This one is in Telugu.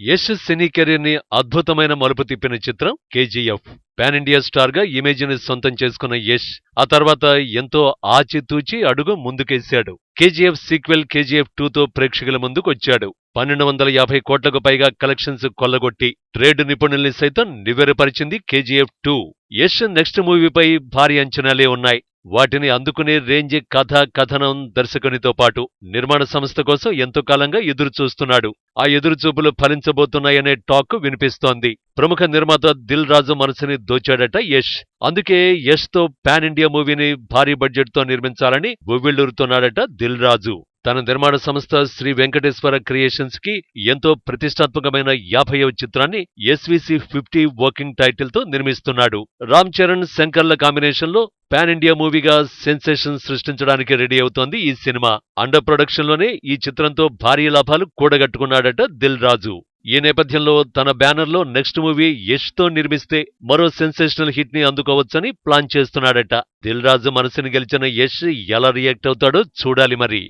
యశ్ సినీ కెరీర్ని అద్భుతమైన మలుపు తిప్పిన చిత్రం కేజీఎఫ్. పాన్ ఇండియా స్టార్గా ఇమేజ్ని సొంతం చేసుకున్న యష్ ఆ తర్వాత ఎంతో ఆచితూచి అడుగు ముందుకేశాడు. కేజీఎఫ్ సీక్వెల్ కేజీఎఫ్ టూతో ప్రేక్షకుల ముందుకు వచ్చాడు పన్నెండు వందల యాభై కోట్లకు పైగా కలెక్షన్స్ కొల్లగొట్టి ట్రేడ్ నిపుణుల్ని సైతం నివేరపరిచింది కేజీఎఫ్ టూ. యష్ నెక్స్ట్ మూవీపై భారీ అంచనాలే ఉన్నాయి. వాటిని అందుకునే రేంజ్ కథ కథనం దర్శకునితో పాటు నిర్మాణ సంస్థ కోసం ఎంతో కాలంగా ఎదురు చూస్తున్నాడు ఆ ఎదురుచూపులు ఫలించబోతున్నాయనే టాక్ వినిపిస్తోంది. ప్రముఖ నిర్మాత దిల్ రాజు మనసుని దోచాడట యష్. అందుకే యష్తో పాన్ ఇండియా మూవీని భారీ బడ్జెట్తో నిర్మించాలని ఉవ్విళ్ళూరుతున్నాడట దిల్ రాజు. తన నిర్మాణ సంస్థ శ్రీ వెంకటేశ్వర క్రియేషన్స్కి ఎంతో ప్రతిష్టాత్మకమైన యాభైవ చిత్రాన్ని ఎస్విసి ఫిఫ్టీ వర్కింగ్ టైటిల్తో నిర్మిస్తున్నాడు. రామ్ చరణ్ శంకర్ల కాంబినేషన్లో పాన్ ఇండియా మూవీగా సెన్సేషన్ సృష్టించడానికి రెడీ అవుతోంది ఈ సినిమా. అండర్ ప్రొడక్షన్లోనే ఈ చిత్రంతో భారీ లాభాలు కూడగట్టుకున్నాడట దిల్ రాజు. ఈ నేపథ్యంలో తన బ్యానర్లో నెక్స్ట్ మూవీ యష్తో నిర్మిస్తే మరో సెన్సేషనల్ హిట్ని అందుకోవచ్చని ప్లాన్ చేస్తున్నాడట. దిల్ రాజు మనసుని గెలిచిన యష్ ఎలా రియాక్ట్ అవుతాడో చూడాలి మరి.